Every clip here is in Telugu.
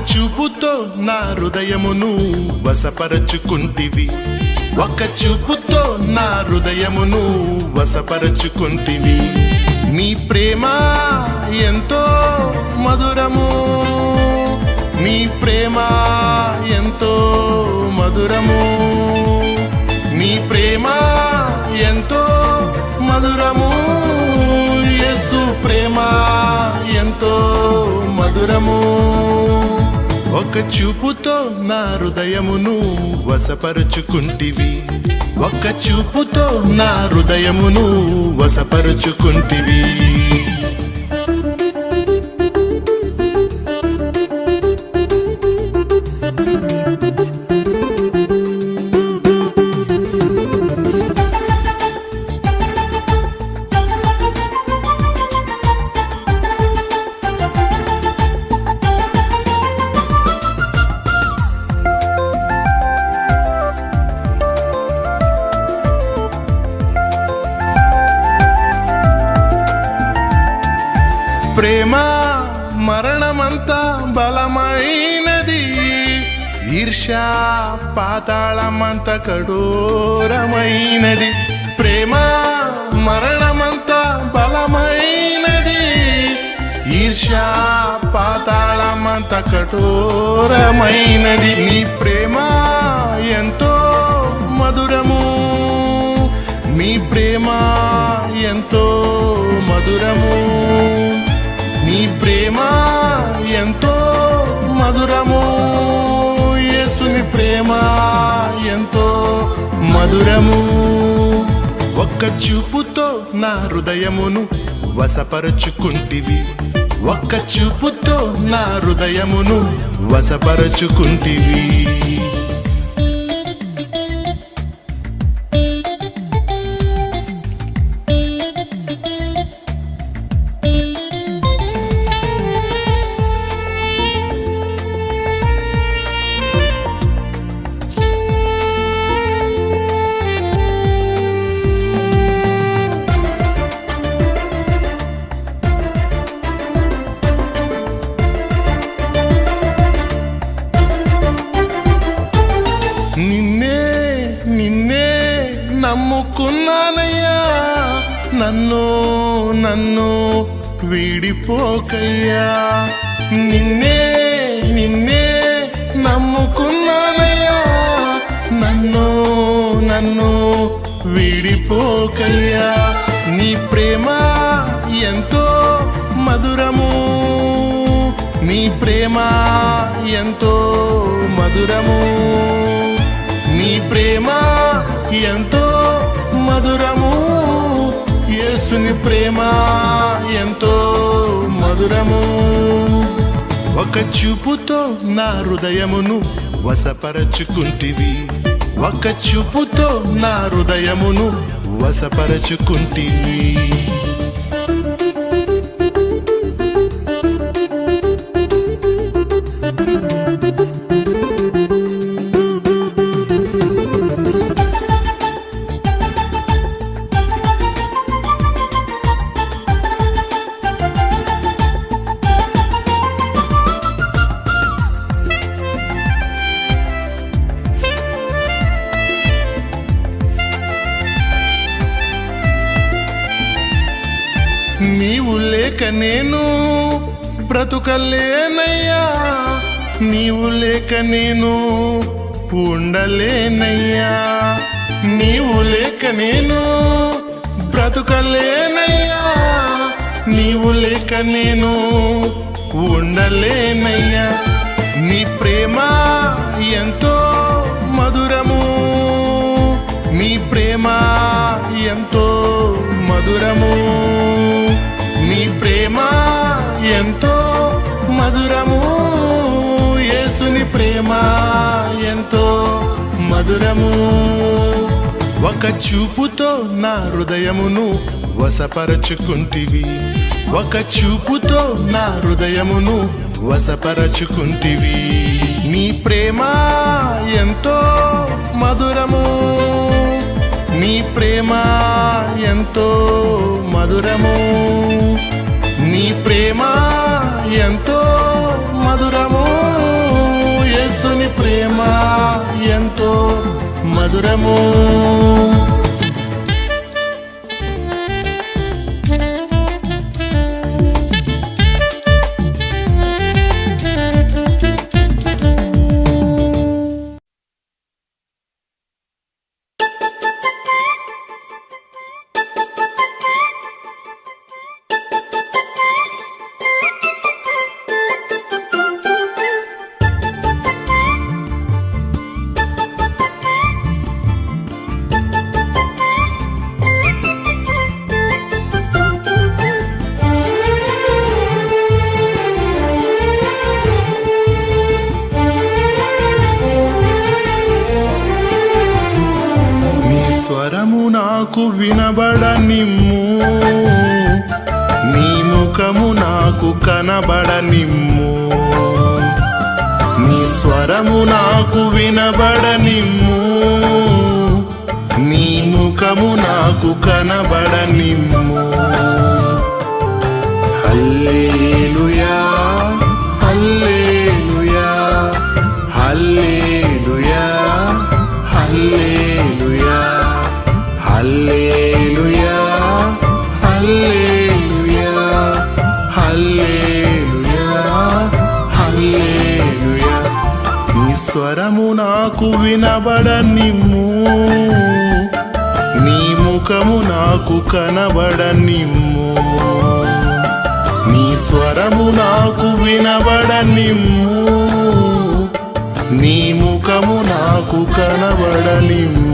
చూపుతో నా హృదయమును వసపరచుకుంటివి ఒక్క చూపుతో నా హృదయమును వసపరచుకుంటివి నీ ప్రేమ ఎంతో మధురము. నీ ప్రేమ ఎంతో మధురము. నీ ప్రేమ ఎంతో మధురము. యేసు ప్రేమ ఎంతో మధురము. ఒక చూపుతో నా హృదయమును వసపరుచుకుంటివి ఒక్క చూపుతో నా హృదయమును వసపరుచుకుంటివి ప్రేమ మరణమంతా బలమైనది. ఈర్ష్యా పాతాళమంత కఠోరమైనది. ప్రేమ మరణమంత బలమైనది. ఈర్ష్యా పాతాళమంత కఠోరమైనది. నీ ప్రేమ ఎంతో మధురము. నీ ప్రేమ ఎంతో మధురము. నీ ప్రేమ ఎంతో మధురము. యేసుని ప్రేమ ఎంతో మధురము. ఒక్క చూపుతో నా హృదయమును వసపరచుకుంటివి ఒక్క చూపుతో నా హృదయమును వసపరచుకుంటివి నన్ను వీడిపోకయ్యా. నిన్నే నిన్నే నమ్ముకున్నానయ్యా. నన్ను నన్ను వీడిపోకయ్యా. నీ ప్రేమ ఎంతో మధురము. నీ ప్రేమ ఎంతో మధురము. నీ ప్రేమ ఎంతో మధురము. యేసుని ప్రేమ ఎంతో మధురము. ఒక చూపుతో నా హృదయమును వసపరచుకుంటివి ఒక చూపుతో నా హృదయమును వసపరచుకుంటివి నీవు లేక నేను బ్రతుకలేనయ్యా. నీవు లేక నేను ఉండలేనయ్యా. నీవు లేక నేను బ్రతుకలేనయ్యా. నీవు లేక నేను ఉండలేనయ్యా. నీ ప్రేమ ఎంతో మధురము. నీ ప్రేమ ఎంతో మధురము. ప్రేమ ఎంతో మధురము యేసుని ప్రేమ ఎంతో మధురము. ఒక చూపుతో నా హృదయమును వసపరచుకుంటివి ఒక చూపుతో నా హృదయమును వసపరచుకుంటివి నీ ప్రేమ ఎంతో మధురము నీ ప్రేమ ఎంతో మధురము. నీ ప్రేమ ఎంతో మధురము యేసుని ప్రేమ ఎంతో మధురము. స్వరము నాకు వినబడనిమ్ము. నీ ముఖము నాకు కనబడనిమ్ము. Hallelujah hallelujah hallelujah hallelujah hallelujah. వినబడనిమ్ము. నీ ముఖము నాకు కనబడనిమ్ము. నీ స్వరము నాకు వినబడనిమ్ము. నీ ముఖము నాకు కనబడనిమ్ము.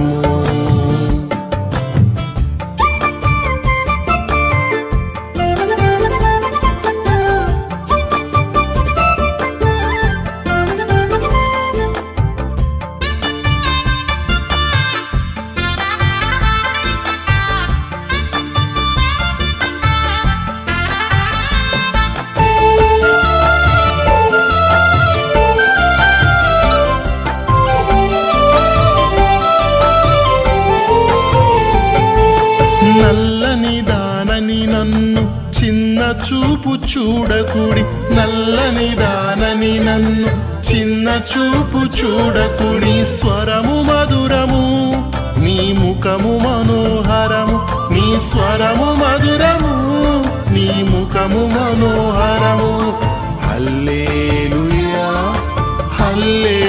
చూడకుడి నల్లని దానని నన్ను చిన్న చూపు చూడకుడి స్వరము మధురము నీ ముఖము మనోహరము నీ స్వరము మధురము నీ ముఖము మనోహరము. హల్లేలుయా హల్లే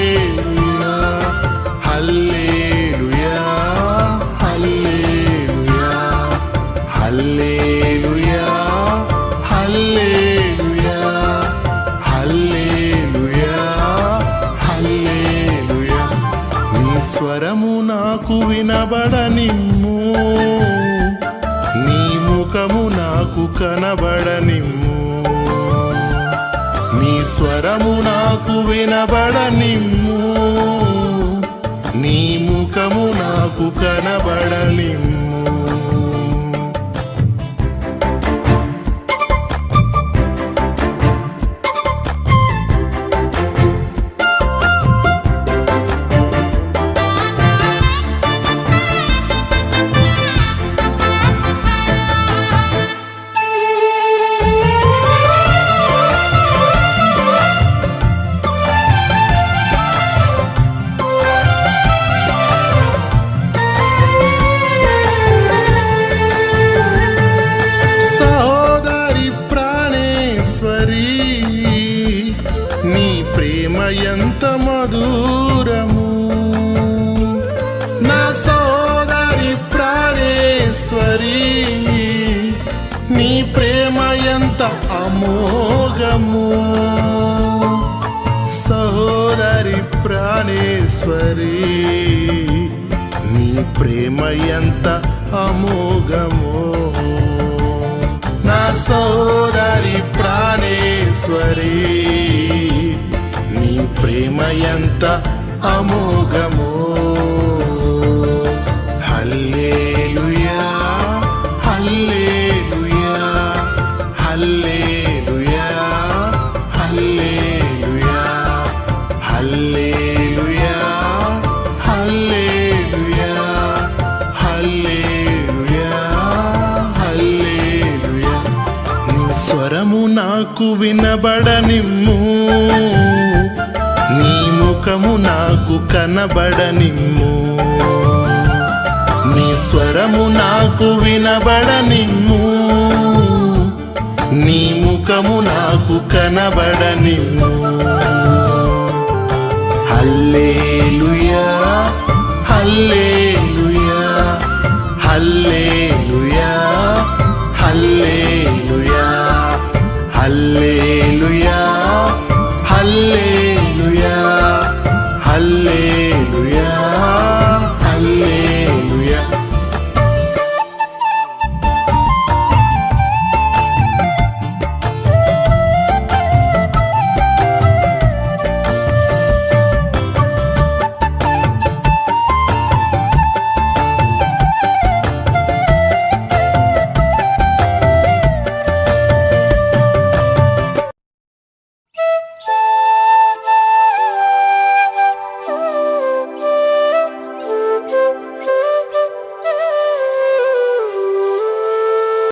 నీ స్వరము నాకు వినబడనిమ్ము. నీ ముఖము నాకు కనబడలిమ్ము ఎంత మధురము. నా సోదరి ప్రాణేశ్వరి నీ ప్రేమ ఎంత అమోఘము. సహోదరి ప్రాణేశ్వరి నీ ప్రేమ ఎంత అమోఘము. నా సోదరి ప్రాణేశ్వరి ప్రేమ ఎంత అమోఘము. Hallelujah hallelujah hallelujah hallelujah hallelujah hallelujah hallelujah hallelujah. నీ స్వరము నాకు నాకు వినబడనిమ్ము. కనబడనిమ్ము. నీ స్వరము నాకు వినబడనిమ్ము. నీ ముఖము నాకు కనబడనిమ్ము. Hallelujah hallelujah hallelujah hallelujah హల్లే